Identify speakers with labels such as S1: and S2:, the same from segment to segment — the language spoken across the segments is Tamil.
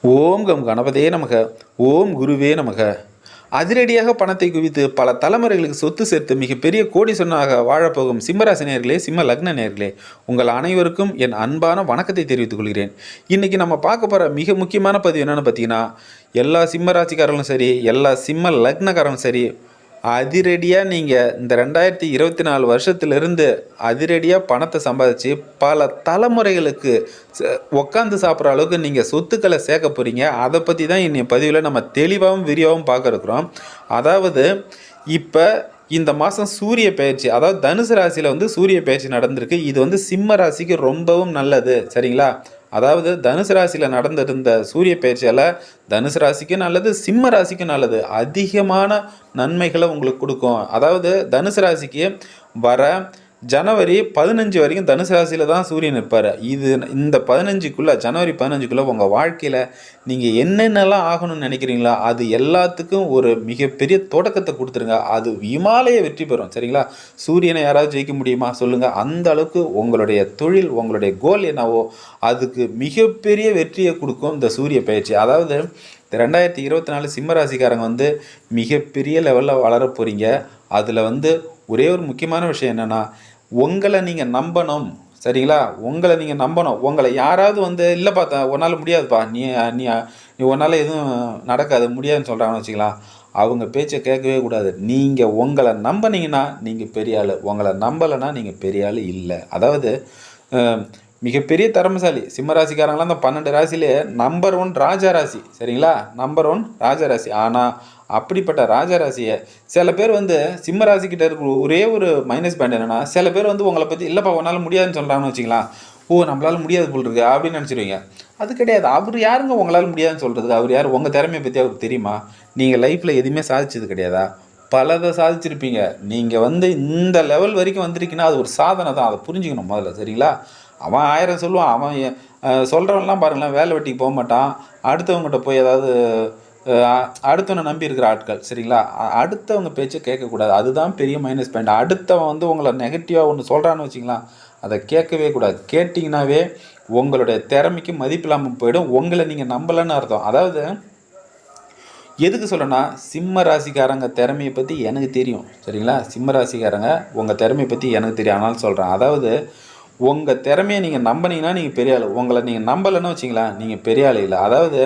S1: ஓம் கம் கணபதே நமக. ஓம் குருவே நமக. அதிரடியாக பணத்தை குவித்து பல தலைமுறைகளுக்கு சொத்து சேர்த்து மிகப்பெரிய கோடிசனாக வாழப்போகும் சிம்மராசி நேர்களே சிம்ம லக்ன நேர்களே உங்கள் அனைவருக்கும் என் அன்பான வணக்கத்தை தெரிவித்துக் கொள்கிறேன். இன்றைக்கி நம்ம பார்க்க போகிற மிக முக்கியமான பதிவு என்னென்னு பார்த்தீங்கன்னா எல்லா சிம்மராசிக்காரர்களும் சரி எல்லா சிம்ம லக்னக்காரங்களும் சரி அதிரடியாக நீங்கள் இந்த ரெண்டாயிரத்தி இருபத்தி நாலு வருஷத்துலேருந்து அதிரடியாக பணத்தை சம்பாதிச்சு பல தலைமுறைகளுக்கு உட்காந்து சாப்பிட்ற அளவுக்கு நீங்கள் சொத்துக்களை சேர்க்க போகிறீங்க அதை பற்றி தான் இன்னைய பதிவில் நம்ம தெளிவாகவும் விரிவாகவும் பார்க்குறோம் அதாவது இப்போ இந்த மாதம் சூரிய பயிற்சி அதாவது தனுசு ராசியில் வந்து சூரிய பயிற்சி நடந்திருக்கு. இது வந்து சிம்ம ராசிக்கு ரொம்பவும் நல்லது. சரிங்களா? அதாவது தனுசு ராசியில் நடந்திருந்த சூரிய பயிற்சியால் தனுசு ராசிக்கும் நல்லது சிம்ம ராசிக்கும் நல்லது. அதிகமான நன்மைகளை உங்களுக்கு கொடுக்கும். அதாவது தனுசு ராசிக்கு வர ஜனவரி பதினஞ்சு வரைக்கும் தனுசு ராசியில் தான் சூரியன் இருப்பார். இது இந்த பதினஞ்சுக்குள்ளே ஜனவரி பதினஞ்சுக்குள்ளே உங்கள் வாழ்க்கையில் நீங்கள் என்னென்னலாம் ஆகணும்னு நினைக்கிறீங்களா அது எல்லாத்துக்கும் ஒரு மிகப்பெரிய தொடக்கத்தை கொடுத்துருங்க. அது இமாலய வெற்றி பெறும். சரிங்களா? சூரியனை யாராவது ஜெயிக்க முடியுமா? சொல்லுங்கள் அந்த அளவுக்கு உங்களுடைய தொழில் உங்களுடைய கோல் என்னவோ அதுக்கு மிகப்பெரிய வெற்றியை கொடுக்கும் இந்த சூரிய பயிற்சி. அதாவது ரெண்டாயிரத்தி இருபத்தி நாலு சிம்ம ராசிக்காரங்க வந்து மிகப்பெரிய லெவலில் வளர போகிறீங்க அதில் வந்து ஒரே ஒரு முக்கியமான விஷயம் என்னென்னா உங்களை நீங்கள் நம்பணும். சரிங்களா? உங்களை நீங்கள் நம்பணும். உங்களை யாராவது வந்து இல்லைப்பா த- உன்னால் முடியாதுப்பா. நீ நீ நீ உன்னால் எதுவும் நடக்காது. முடியாதுன்னு சொல்கிறாங்கன்னு வச்சுக்கலாம் அவங்க பேச்சை கேட்கவே கூடாது. நீங்கள் உங்களை நம்பினீங்கன்னா நீங்கள் பெரிய ஆள். உங்களை நம்பலைன்னா நீங்கள் பெரிய ஆள் இல்லை. அதாவது மிகப்பெரிய திறமசாலி சிம்ம ராசிக்காரங்களாம் அந்த பன்னெண்டு ராசியிலே நம்பர் ஒன் ராஜா ராசி. சரிங்களா? நம்பர் ஒன் ராஜா ராசி. ஆனால் அப்படிப்பட்ட ராஜா ராசியை சில பேர் வந்து சிம்ம ராசிக்கிட்ட இருக்கிற ஒரே ஒரு மைனஸ் பாயிண்ட் என்னென்னா சில பேர் வந்து உங்களை பற்றி இல்லைப்பா உன்னால் முடியாதுன்னு சொல்கிறாங்கன்னு வச்சிங்களா ஓ நம்மளால் முடியாது போல் இருக்கு அப்படின்னு நினச்சிருவீங்க. அது கிடையாது. அவர் யாருங்க உங்களால் முடியாதுன்னு சொல்கிறதுக்கு அவர் யார்? உங்கள் திறமையை பற்றி அவருக்கு தெரியுமா? நீங்கள் லைஃப்பில் எதுவுமே சாதிச்சது கிடையாதா? பலதை சாதிச்சிருப்பீங்க. நீங்கள் வந்து இந்த லெவல் வரைக்கும் வந்திருக்கீங்கன்னா அது ஒரு சாதனை தான். அதை புரிஞ்சுக்கணும் முதல்ல சரிங்களா? அவன் ஆயிரம் சொல்லுவான். அவன் சொல்கிறவன்லாம் பாருங்களேன் வேலை வெட்டிக்கு போக மாட்டான். அடுத்தவங்ககிட்ட போய் ஏதாவது அடுத்தவனை நம்பி இருக்கிற ஆட்கள் சரிங்களா? அடுத்தவங்க பேச்சை கேட்கக்கூடாது. அதுதான் பெரிய மைனஸ் பாயிண்ட் அடுத்தவன் வந்து உங்களை நெகட்டிவாக ஒன்று சொல்கிறான்னு வச்சிங்களா அதை கேட்கவே கூடாது. கேட்டிங்கனாவே உங்களுடைய திறமைக்கு மதிப்பில்லாமல் போயிடும். உங்களை நீங்கள் நம்பலைன்னு அர்த்தம். அதாவது எதுக்கு சொல்கிறேன்னா சிம்ம ராசிக்காரங்க திறமையை பற்றி எனக்கு தெரியும் சரிங்களா? சிம்ம ராசிக்காரங்க உங்கள் திறமையை பற்றி எனக்கு தெரியும். அதனால சொல்கிறேன் அதாவது உங்கள் திறமையை நீங்கள் நம்பினீங்கன்னா நீங்கள் பெரிய ஆள். உங்களை நீங்கள் நம்பலைன்னு வச்சிங்களேன் நீங்கள் பெரிய ஆள் இல்லை. அதாவது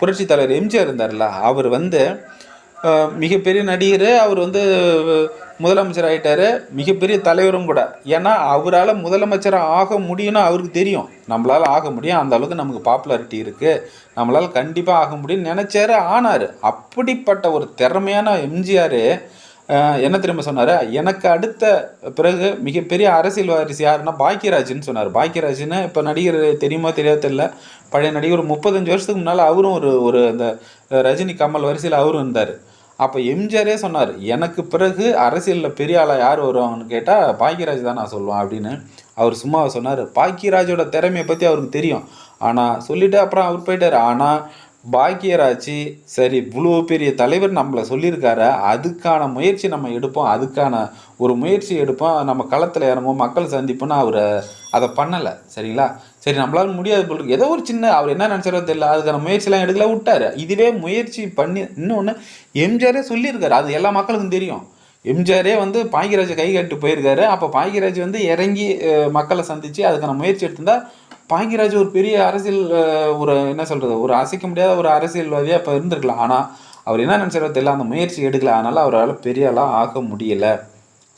S1: புரட்சி தலைவர் எம்ஜிஆர் இருந்தார்ல அவர் வந்து மிகப்பெரிய நடிகர் அவர் வந்து முதலமைச்சர் ஆகிட்டார் மிகப்பெரிய தலைவரும் கூட. ஏன்னா அவரால் முதலமைச்சர் ஆக முடியும்னு அவருக்கு தெரியும். நம்மளால் ஆக முடியும். அந்த அளவுக்கு நமக்கு பாப்புலாரிட்டி இருக்குது நம்மளால் கண்டிப்பாக ஆக முடியும்னு நினச்சாரு ஆனார். அப்படிப்பட்ட ஒரு திறமையான எம்ஜிஆர் என்ன திரும்ப சொன்னார்? எனக்கு அடுத்த பிறகு மிகப்பெரிய அரசியல் வாரிசு யாருன்னா பாக்கியராஜ்னு சொன்னார். பாக்கியராஜ்னு இப்போ நடிகர் தெரியுமோ தெரியாது தெரியல. பழைய நடிகர் ஒரு முப்பத்தஞ்சு வருஷத்துக்கு முன்னால் அவரும் ஒரு ஒரு அந்த ரஜினி கமல் வரிசையில் அவரும் இருந்தார். அப்போ எம்ஜிஆரே சொன்னார் எனக்கு பிறகு அரசியலில் பெரிய ஆளாக யார் வருவாங்கன்னு கேட்டால் பாக்கியராஜ் தான் நான் சொல்லுவேன் அப்படின்னு அவர் சும்மா சொன்னார். பாக்கியராஜோட திறமையை பற்றி அவருக்கு தெரியும். ஆனால் சொல்லிவிட்டு அப்புறம் அவர் போயிட்டார். ஆனால் பாக்கியராஜ் சரி இவ்வளோ பெரிய தலைவர் நம்மளை சொல்லியிருக்காரு? அதுக்கான முயற்சி நம்ம எடுப்போம். அதுக்கான ஒரு முயற்சி எடுப்போம். நம்ம களத்தில் இறங்குவோம் மக்கள் சந்திப்போம்னு அவர் அதை பண்ணலை. சரிங்களா? சரி நம்மளால முடியாது போல் ஏதோ ஒரு சின்ன அவர் என்ன நினச்சாரோ தெரியல. அதுக்கான முயற்சிலாம் எடுக்கல விட்டார். இதுவே முயற்சி பண்ணி இன்னொன்று எம்ஜிஆரே சொல்லியிருக்காரு. அது எல்லா மக்களுக்கும் தெரியும். எம்ஜிஆரே வந்து பாக்கியராஜை கை கட்டி போயிருக்காரு. அப்போ பாக்கியராஜ் வந்து இறங்கி மக்களை சந்தித்து அதுக்கான முயற்சி எடுத்திருந்தா பாக்கியராஜ் ஒரு பெரிய அரசியல் ஒரு என்ன சொல்கிறது ஒரு அசைக்க முடியாத ஒரு அரசியல்வாதியாக இப்போ இருந்திருக்கலாம். ஆனால் அவர் என்ன நினச்சாரோ தெரியல அந்த முயற்சி எடுக்கல. அதனால் அவரால் பெரிய ஆக முடியலை.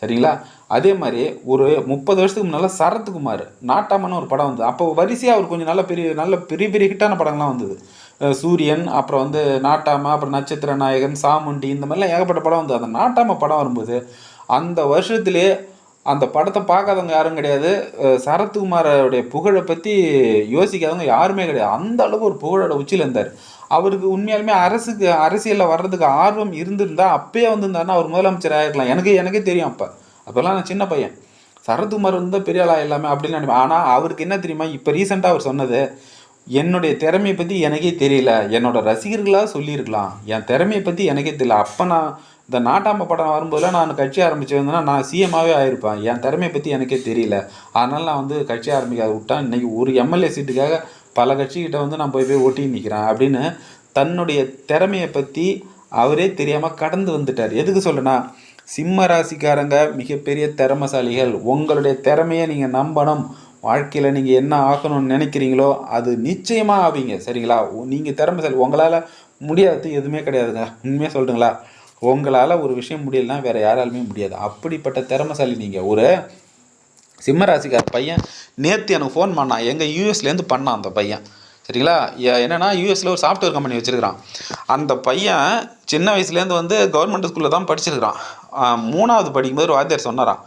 S1: சரிங்களா? அதே மாதிரி ஒரு முப்பது வருஷத்துக்கு முன்னால் சரத்குமார் நாட்டாமன்னு ஒரு படம் வந்தது. அப்போ வரிசையாக அவர் கொஞ்சம் நல்ல பெரிய நல்ல பெரிய பெரிய ஹிட்டான படங்கள்லாம் வந்தது. சூரியன் அப்புறம் வந்து நாட்டாம அப்புறம் நட்சத்திர நாயகன் சாமுண்டி இந்த மாதிரிலாம் ஏகப்பட்ட படம் வந்தது. அந்த நாட்டாம படம் வரும்போது அந்த வருஷத்துலேயே அந்த படத்தை பார்க்காதவங்க யாரும் கிடையாது. சரத்குமாரோடைய புகழை பற்றி யோசிக்காதவங்க யாருமே கிடையாது. அந்த அளவுக்கு ஒரு புகழோட உச்சியில் இருந்தார். அவருக்கு உண்மையாலுமே அரசுக்கு அரசியலில் வர்றதுக்கு ஆர்வம் இருந்திருந்தா அப்பயே வந்திருந்தாருன்னா அவர் முதலமைச்சர் ஆகிருக்கலாம் எனக்கு எனக்கே தெரியும் அப்போ. அப்போல்லாம் நான் சின்ன பையன். சரத்குமார் வந்து பெரிய ஆளாக எல்லாமே அப்படின்னு நினைப்பேன் ஆனால் அவருக்கு என்ன தெரியுமா? இப்போ ரீசெண்டாக அவர் சொன்னது என்னுடைய திறமையை பற்றி எனக்கே தெரியல. என்னோட ரசிகர்களாக சொல்லியிருக்கலாம். என் திறமையை பற்றி எனக்கே தெரியல. அப்போ நான் இந்த நாட்டாம படம் வரும்போதெல்லாம் நான் கட்சி ஆரம்பிச்சிருந்தேன்னா நான் சிஎம்மாகவே ஆயிருப்பேன். என் திறமையை பற்றி எனக்கே தெரியல. அதனால் நான் வந்து கட்சி ஆரம்பிக்காத விட்டேன் இன்றைக்கி ஒரு எம்எல்ஏ சீட்டுக்காக பல கட்சிக்கிட்ட வந்து நான் போய் போய் ஓட்டி நிற்கிறேன் அப்படின்னு தன்னுடைய திறமையை பற்றி அவரே தெரியாமல் கடந்து வந்துட்டார். எதுக்கு சொல்லுனா சிம்ம ராசிக்காரங்க மிகப்பெரிய திறமசாலிகள். உங்களுடைய திறமையை நீங்கள் நம்பணும். வாழ்க்கையில் நீங்கள் என்ன ஆகணும்னு நினைக்கிறீங்களோ அது நிச்சயமாக ஆவீங்க. சரிங்களா? நீங்கள் திறமைசாலி. உங்களால் முடியாதது எதுவுமே கிடையாதுங்க. உண்மையாக சொல்லுங்களா உங்களால் ஒரு விஷயம் முடியலன்னா வேறு யாராலுமே முடியாது. அப்படிப்பட்ட திறமைசாலி நீங்கள் ஒரு சிம்மராசிக்கார பையன் நேற்று எனக்கு ஃபோன் பண்ணான். எங்கள் யூஎஸ்லேருந்து பண்ணான் அந்த பையன். சரிங்களா? எ- யூஎஸில் ஒரு சாஃப்ட்வேர் கம்பெனி வச்சுருக்கிறான். அந்த பையன் சின்ன வயசுலேருந்து வந்து கவர்மெண்ட் ஸ்கூலில் தான் படிச்சிருக்கிறான். மூணாவது படிக்கும்போது ஒரு வாத்தியார் சொன்னாரான்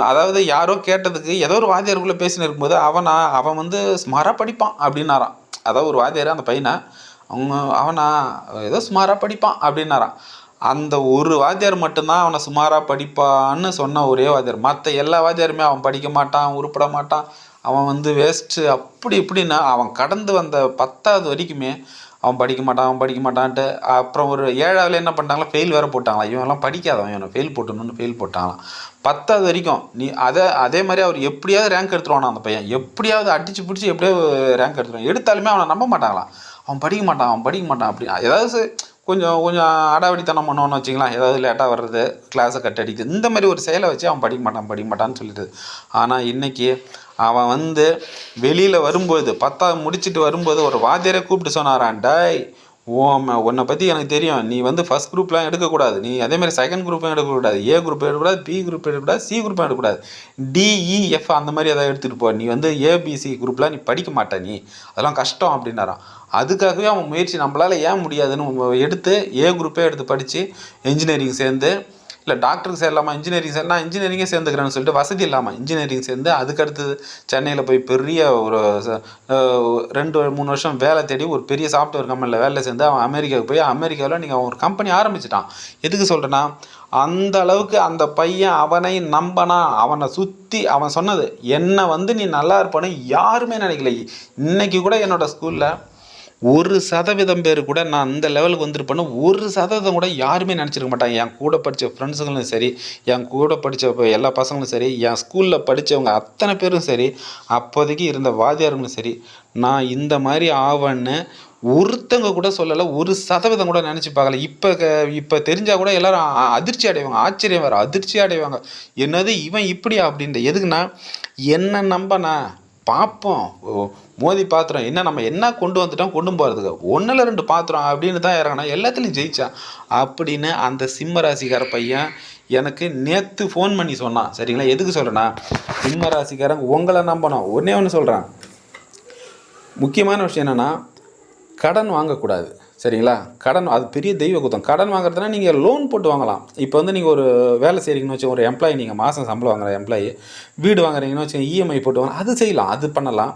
S1: அதாவது யாரோ கேட்டதுக்கு ஏதோ ஒரு வாத்தியாருக்குள்ளே பேசின்னு இருக்கும்போது அவனா அவன் வந்து ஸ்மாராக படிப்பான் அப்படின்னாரான் அதாவது ஒரு வாத்தியார் அந்த பையனை அவங்க அவனா ஏதோ ஸ்மாராக படிப்பான் அப்படின்னாரான் அந்த ஒரு வாத்தியார் மட்டும்தான் அவனை சுமாராக படிப்பான்னு சொன்ன ஒரே வாத்தியார். மற்ற எல்லா வாத்தியாருமே அவன் படிக்க மாட்டான் உருப்பட மாட்டான். அவன் வந்து வேஸ்ட்டு அப்படி இப்படின்னா அவன் கடந்து வந்த பத்தாவது வரைக்குமே அவன் படிக்க மாட்டான் அவன் படிக்க மாட்டான்ட்டு. அப்புறம் ஒரு ஏழாவில் என்ன பண்ணிட்டாங்களா? ஃபெயில் வேறு போட்டாங்களாம். இவன்லாம் படிக்காதவன் இவனை ஃபெயில் போட்டணும்னு ஃபெயில் போட்டாங்களாம். பத்தாவது வரைக்கும் நீ அதை அதே மாதிரி அவர் எப்படியாவது ரேங்க் எடுத்துருவானா அந்த பையன். எப்படியாவது அடிச்சு பிடிச்சி எப்படியாவது ரேங்க் எடுத்துருவான். எடுத்தாலுமே அவனை நம்ப மாட்டாங்களாம். அவன் படிக்க மாட்டான் அவன் படிக்க மாட்டான். அப்படி ஏதாவது கொஞ்சம் கொஞ்சம் அடாவடித்தனம் பண்ணுவான்னு வச்சுக்கலாம் ஏதாவது லேட்டாக வர்றது கிளாஸை கட் அடிக்குது இந்த மாதிரி ஒரு செயலை வச்சு அவன் படிக்க மாட்டான் படிக்க மாட்டான்னு சொல்லிட்டு ஆனால் இன்றைக்கி அவன் வந்து வெளியில் வரும்போது பத்தாவது முடிச்சுட்டு வரும்போது ஒரு வாத்தியரை கூப்பிட்டு சொன்னாரான் டேய் ஓம உன்னை பற்றி எனக்கு தெரியும். நீ வந்து ஃபஸ்ட் குரூப்லாம் எடுக்கக்கூடாது. நீ அதே மாதிரி செகண்ட் குரூப்பும் எடுக்கக்கூடாது. ஏ குரூப் எடுக்கக்கூடாது பி குரூப் எடுக்கக்கூடாது சி குரூப் எடுக்கக்கூடாது. டிஇஎஃப் e, அந்த மாதிரி ஏதாவது எடுத்துகிட்டு போ. நீ வந்து ஏபிசி குரூப்லாம் நீ படிக்க மாட்ட நீ. அதெல்லாம் கஷ்டம் அப்படின்னாராம். அதுக்காகவே அவன் முயற்சி நம்மளால் ஏன் முடியாதுன்னு எடுத்து ஏ குரூப்பே எடுத்து படித்து இன்ஜினியரிங் சேர்ந்து இல்லை டாக்டருக்கு சேரலாமா இன்ஜினியரிங் சேரலாம் இன்ஜினியரிங்கே சேர்ந்துக்கிறேன்னு சொல்லிட்டு வசதி இல்லாமல் இன்ஜினியரிங் சேர்ந்து அதுக்கடுத்து சென்னையில் போய் பெரிய ஒரு ரெண்டு மூணு வருஷம் வேலை தேடி ஒரு பெரிய சாஃப்ட்வேர் கம்பெனியில் வேலை சேர்ந்து அவன் அமெரிக்காவுக்கு போய் அமெரிக்காவில் நீங்கள் அவன் ஒரு கம்பெனி ஆரம்பிச்சிட்டான். எதுக்கு சொல்கிறேன்னா அந்த அளவுக்கு அந்த பையன் அவனை நம்பனா அவனை சுற்றி அவன் சொன்னது என்னை வந்து நீ நல்லா இருப்பான்னு யாருமே நினைக்கல. இன்னைக்கு கூட என்னோடய ஸ்கூலில் ஒரு சதவீதம் பேர் கூட நான் இந்த லெவலுக்கு வந்திருப்பேன்னு ஒரு சதவீதம் கூட யாருமே நினச்சிருக்க மாட்டாங்க. என் கூட படித்த ஃப்ரெண்ட்ஸுங்களும் சரி என் கூட படித்த எல்லா பசங்களும் சரி என் ஸ்கூலில் படித்தவங்க அத்தனை பேரும் சரி அப்போதைக்கு இருந்த வாத்தியாருங்களும் சரி நான் இந்த மாதிரி ஆவேன்னு ஒருத்தங்க கூட சொல்லலை ஒரு சதவீதம் கூட நினச்சி பார்க்கல. இப்போ இப்போ தெரிஞ்சால் கூட எல்லாரும் அதிர்ச்சி அடைவாங்க ஆச்சரியம் வேறு அதிர்ச்சி அடைவாங்க. என்னது இவன் இப்படியா அப்படின்ட்டு எதுக்குன்னா என்ன நம்பனா பார்ப்போம் ஓ, மோதி பாத்திரம். என்ன நம்ம என்ன கொண்டு வந்துட்டோம் கொண்டு போகிறதுக்கு ஒன்றில் ரெண்டு பாத்திரம் அப்படின்னு தான் இறங்கினா எல்லாத்துலேயும் ஜெயித்தான் அப்படின்னு அந்த சிம்ம ராசிக்கார பையன் எனக்கு நேற்று ஃபோன் பண்ணி சொன்னான். சரிங்களா? எதுக்கு சொல்கிறேன்னா சிம்ம ராசிக்காரங்க உங்களை நம்பணும். ஒன்றே ஒன்று சொல்கிறேன் முக்கியமான விஷயம் என்னென்னா கடன் வாங்கக்கூடாது. சரிங்களா? கடன் அது பெரிய தெய்வ குத்தம். கடன் வாங்குறதுனா நீங்கள் லோன் போட்டு வாங்கலாம். இப்போ வந்து நீங்கள் ஒரு வேலை செய்கிறீங்கன்னு வச்சு ஒரு எம்ப்ளாயி நீங்கள் மாதம் சம்பளம் வாங்குற எம்ப்ளாயி வீடு வாங்குறீங்கன்னு வச்சு இஎம்ஐ போட்டு வாங்க அது செய்யலாம் அது பண்ணலாம்.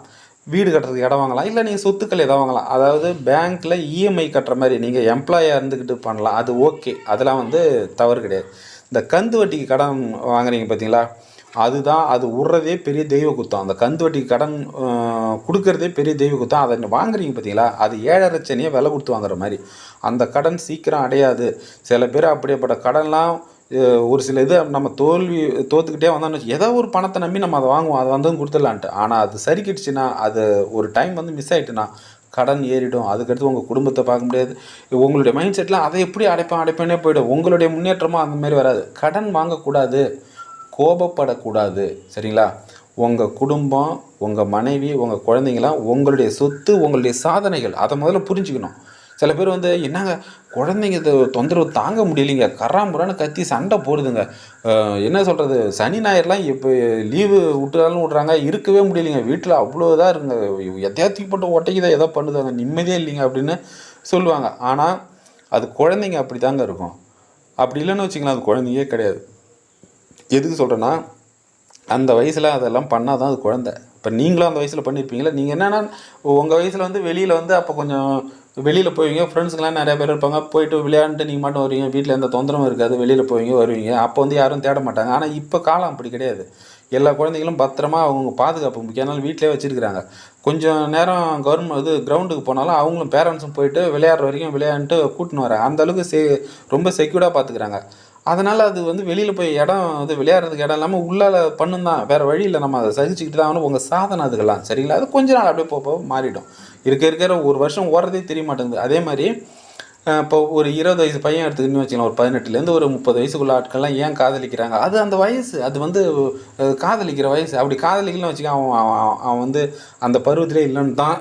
S1: வீடு கட்டுறதுக்கு இடம் வாங்கலாம் இல்லை நீங்கள் சொத்துக்கள் எதாவது வாங்கலாம். அதாவது பேங்க்கில் இஎம்ஐ கட்டுற மாதிரி நீங்கள் எம்ப்ளாயாக இருந்துக்கிட்டு பண்ணலாம் அது ஓகே அதெல்லாம் வந்து தவறு கிடையாது. இந்த கந்து வட்டிக்கு கடன் வாங்குறீங்க பார்த்தீங்களா அதுதான் அது விட்றதே பெரிய தெய்வ குத்தம். அந்த கந்து வட்டி கடன் கொடுக்கறதே பெரிய தெய்வ குத்தம். அதை வாங்குறீங்க பார்த்தீங்களா அது ஏழரை விலை கொடுத்து வாங்குற மாதிரி. அந்த கடன் சீக்கிரம் அடையாது. சில பேர் அப்படியேப்பட்ட கடன்லாம் ஒரு சில இது நம்ம தோல்வி தோத்துக்கிட்டே வந்தோம்னு ஏதோ ஒரு பணத்தை நம்பி நம்ம அதை வாங்குவோம். அதை வந்து கொடுத்துடலான்ட்டு. ஆனால் அது சரிக்கிடுச்சுன்னா அது ஒரு டைம் வந்து மிஸ் ஆகிட்டுனா கடன் ஏறிடும். அதுக்கடுத்து உங்கள் குடும்பத்தை பார்க்க முடியாது. உங்களுடைய மைண்ட் செட்டில் அதை எப்படி அடைப்பேன் அடைப்பேனே போயிடும். உங்களுடைய முன்னேற்றமும் அந்த மாதிரி வராது. கடன் வாங்கக்கூடாது. கோபப்படக்கூடாது. சரிங்களா? உங்கள் குடும்பம் உங்கள் மனைவி உங்கள் குழந்தைங்களாம் உங்களுடைய சொத்து உங்களுடைய சாதனைகள் அதை முதல்ல புரிஞ்சுக்கணும். சில பேர் வந்து என்னங்க குழந்தைங்க தொந்தரவு தாங்க முடியலைங்க. கராம்புறான்னு கத்தி சண்டை போடுதுங்க. என்ன சொல்கிறது சனி ஞாயிறுலாம் இப்போ லீவு விட்டுறாலும் விட்றாங்க. இருக்கவே முடியலைங்க. வீட்டில் அவ்வளோ இதாக இருங்க. எதையா தூக்கி போட்டு ஒட்டைக்குதான் எதோ பண்ணுதாங்க. நிம்மதியே இல்லைங்க அப்படின்னு சொல்லுவாங்க. ஆனால் அது குழந்தைங்க அப்படி தாங்க இருக்கும். அப்படி இல்லைன்னு வச்சுக்கலாம் அது குழந்தையே கிடையாது. எதுக்கு சொல்கிறேன்னா அந்த வயசில் அதெல்லாம் பண்ணால் தான் அது குழந்தை. இப்போ நீங்களும் அந்த வயசில் பண்ணியிருப்பீங்களா நீங்கள் என்னென்னா உங்கள் வயசில் வந்து வெளியில் வந்து அப்போ கொஞ்சம் வெளியில் போவீங்க ஃப்ரெண்ட்ஸுங்களாம் நிறையா பேர் இருப்பாங்க போயிட்டு விளையாண்டுட்டு நீங்கள் மட்டும் வருவீங்க வீட்டில் எந்த தொந்தரவும் இருக்காது வெளியில் போவீங்க வருவீங்க. அப்போ வந்து யாரும் தேட மாட்டாங்க. ஆனால் இப்போ காலம் அப்படி கிடையாது. எல்லா குழந்தைகளும் பத்திரமா அவங்க பாதுகாப்பு முக்கியம். அதனால வீட்டிலே வச்சுருக்கிறாங்க. கொஞ்சம் நேரம் கவர்மெண்ட் இது கிரவுண்டுக்கு போனாலும் அவங்களும் பேரண்ட்ஸும் போயிட்டு விளையாடுற வரைக்கும் விளையாண்டுட்டு கூட்டின்னு வராங்க அந்த அளவுக்கு செ ரொம்ப செக்யூர்டாக பார்த்துக்கிறாங்க அதனால் அது வந்து வெளியில் போய் இடம் வந்து விளையாடுறதுக்கு இடம் இல்லாமல் உள்ளால பண்ணும் தான். வேறு வழி இல்லை. நம்ம அதை சகிச்சுக்கிட்டு தான் உங்கள் சாதனை அதுக்கெல்லாம் சரிங்களா? அது கொஞ்ச நாள் அப்படியே போக மாறிடும். இருக்க இருக்கிற ஒரு வருஷம் ஓடுறதே தெரிய மாட்டேங்குது. அதே மாதிரி இப்போ ஒரு இருபது வயசு பையன் எடுத்துக்கின்னு வச்சுக்கலாம் ஒரு பதினெட்டுலேருந்து ஒரு முப்பது வயசுக்குள்ள ஆட்கள்லாம் ஏன் காதலிக்கிறாங்க? அது அந்த வயசு. அது வந்து காதலிக்கிற வயசு. அப்படி காதலிக்கலன்னு வச்சுக்க அவன் அவன் அவன் வந்து அந்த பருவத்திலே இல்லைன்னு தான்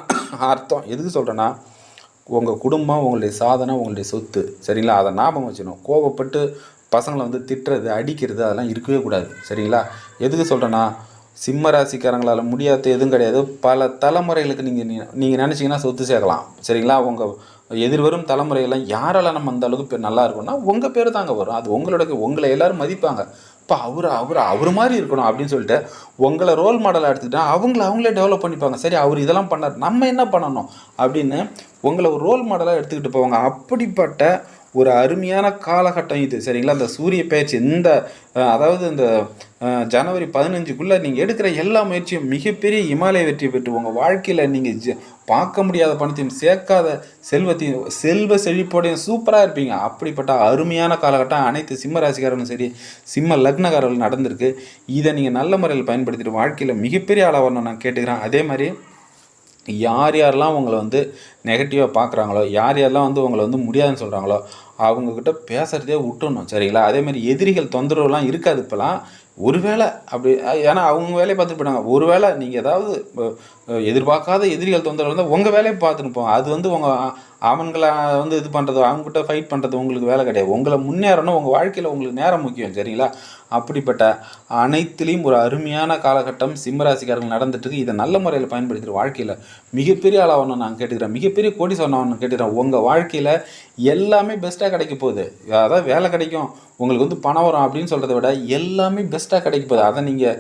S1: அர்த்தம். எதுக்கு சொல்கிறேன்னா உங்கள் குடும்பம் உங்களுடைய சாதனை உங்களுடைய சொத்து. சரிங்களா? அதை ஞாபகம் வச்சுக்கணும். கோவப்பட்டு பசங்களை வந்து திட்டுறது அடிக்கிறது அதெல்லாம் இருக்கவே கூடாது. சரிங்களா? எதுக்கு சொல்கிறேன்னா சிம்ம ராசிக்காரங்களால் முடியாத எதுவும் கிடையாது. பல தலைமுறைகளுக்கு நீங்கள் நீங்கள் நினச்சிங்கன்னா சொத்து சேர்க்கலாம். சரிங்களா? உங்கள் எதிர்வரும் தலைமுறையெல்லாம் யாரால நம்ம அந்த அளவுக்கு பேர் நல்லா இருக்கும்னா உங்கள் பேர் தாங்க வரும். அது உங்களோட உங்களை எல்லோரும் மதிப்பாங்க. இப்போ அவர் அவர் அவர் மாதிரி இருக்கணும் அப்படின்னு சொல்லிட்டு உங்களை ரோல் மாடலாக எடுத்துக்கிட்டா அவங்கள அவங்களே டெவலப் பண்ணிப்பாங்க. சரி அவர் இதெல்லாம் பண்ணார் நம்ம என்ன பண்ணணும்? அப்படின்னு உங்களை ஒரு ரோல் மாடலாக எடுத்துக்கிட்டு போவாங்க. அப்படிப்பட்ட ஒரு அருமையான காலகட்டம் இது சரிங்களா? அந்த சூரிய பயிற்சி இந்த அதாவது இந்த ஜனவரி பதினஞ்சுக்குள்ளே நீங்கள் எடுக்கிற எல்லா முயற்சியும் மிகப்பெரிய இமாலய வெற்றி பெற்று உங்கள் வாழ்க்கையில் நீங்கள் பார்க்க முடியாத பணத்தையும் சேர்க்காத செல்வத்தையும் செல்வ செழிப்போடையும் சூப்பராக இருப்பீங்க. அப்படிப்பட்ட அருமையான காலகட்டம். அனைத்து சிம்ம ராசிக்காரனும் சரி சிம்ம லக்னக்காரர்களும் நடந்திருக்கு. இதை நீங்கள் நல்ல முறையில் பயன்படுத்திட்டு வாழ்க்கையில் மிகப்பெரிய ஆளாக வரணும் நான் கேட்டுக்கிறேன். அதே மாதிரி யார் யாரெல்லாம் உங்களை வந்து நெகட்டிவாக பார்க்குறாங்களோ யார் யாரெல்லாம் வந்து உங்களை வந்து முடியாதுன்னு சொல்கிறாங்களோ அவங்கக்கிட்ட பேசுகிறதே விட்டுணும் சரிங்களா? அதேமாதிரி எதிரிகள் தொந்தரவுலாம் இருக்காது இப்போலாம் ஒருவேளை அப்படி ஏன்னா அவங்க வேலையை பார்த்துட்டு போயிட்டாங்க. ஒருவேளை நீங்கள் ஏதாவது எதிர்பார்க்காத எதிரிகள் தொந்தரவு இருந்தால் உங்கள் வேலையை பார்த்துருப்போம் அது வந்து உங்கள் அவங்கள வந்து இது பண்ணுறது அவங்ககிட்ட ஃபைட் பண்ணுறது உங்களுக்கு வேலை கிடையாது. உங்களை முன்னேறணும் உங்கள் வாழ்க்கையில் உங்களுக்கு நேரம் முக்கியம் சரிங்களா? அப்படிப்பட்ட அனைத்துலேயும் ஒரு அருமையான காலகட்டம் சிம்மராசிக்காரர்கள் நடந்துட்டு இதை நல்ல முறையில் பயன்படுத்துகிற வாழ்க்கையில் மிகப்பெரிய ஆளாகணும் நான் கேட்டுக்கிறேன். மிகப்பெரிய கோடீஸ்வரன் ஒன்று கேட்டுக்கிறேன். உங்கள் வாழ்க்கையில் எல்லாமே பெஸ்ட்டாக கிடைக்க போகுது. அதாவது வேலை கிடைக்கும் உங்களுக்கு வந்து பணம் வரும் அப்படின்னு சொல்கிறத விட எல்லாமே பெஸ்ட்டாக கிடைக்க போகுது. அதை நீங்கள்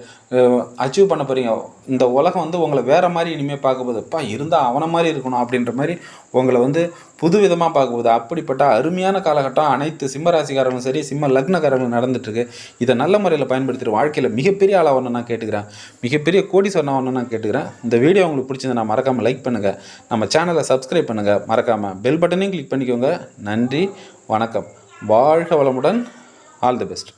S1: அச்சீவ் பண்ண போகிறீங்க இந்த உலகம் வந்து உங்களை வேறு மாதிரி இனிமேல் பார்க்க போகுது. இருந்தால் அவனை மாதிரி இருக்கணும் அப்படின்ற மாதிரி உங்களை வந்து புது விதமாக பார்க்க போகுது. அப்படிப்பட்ட அருமையான காலகட்டம் அனைத்து சிம்ம ராசிக்காரர்களும் சரி சிம்ம லக்னக்காரர்களும் நடந்துட்டுருக்கு. இதை நல்ல முறையில் பயன்படுத்திட்டு வாழ்க்கையில் மிகப்பெரிய ஆளாக நான் கேட்டுக்கிறேன். மிகப்பெரிய கோடி சொன்ன ஒன்று நான் கேட்டுக்கிறேன். இந்த வீடியோ உங்களுக்கு பிடிச்சதுன்னா நான் மறக்காமல் லைக் பண்ணுங்கள் நம்ம சேனலை சப்ஸ்கிரைப் பண்ணுங்கள் மறக்காமல் பெல் பட்டனையும் கிளிக் பண்ணிக்கோங்க. நன்றி வணக்கம். வாழ்க வளமுடன். All the best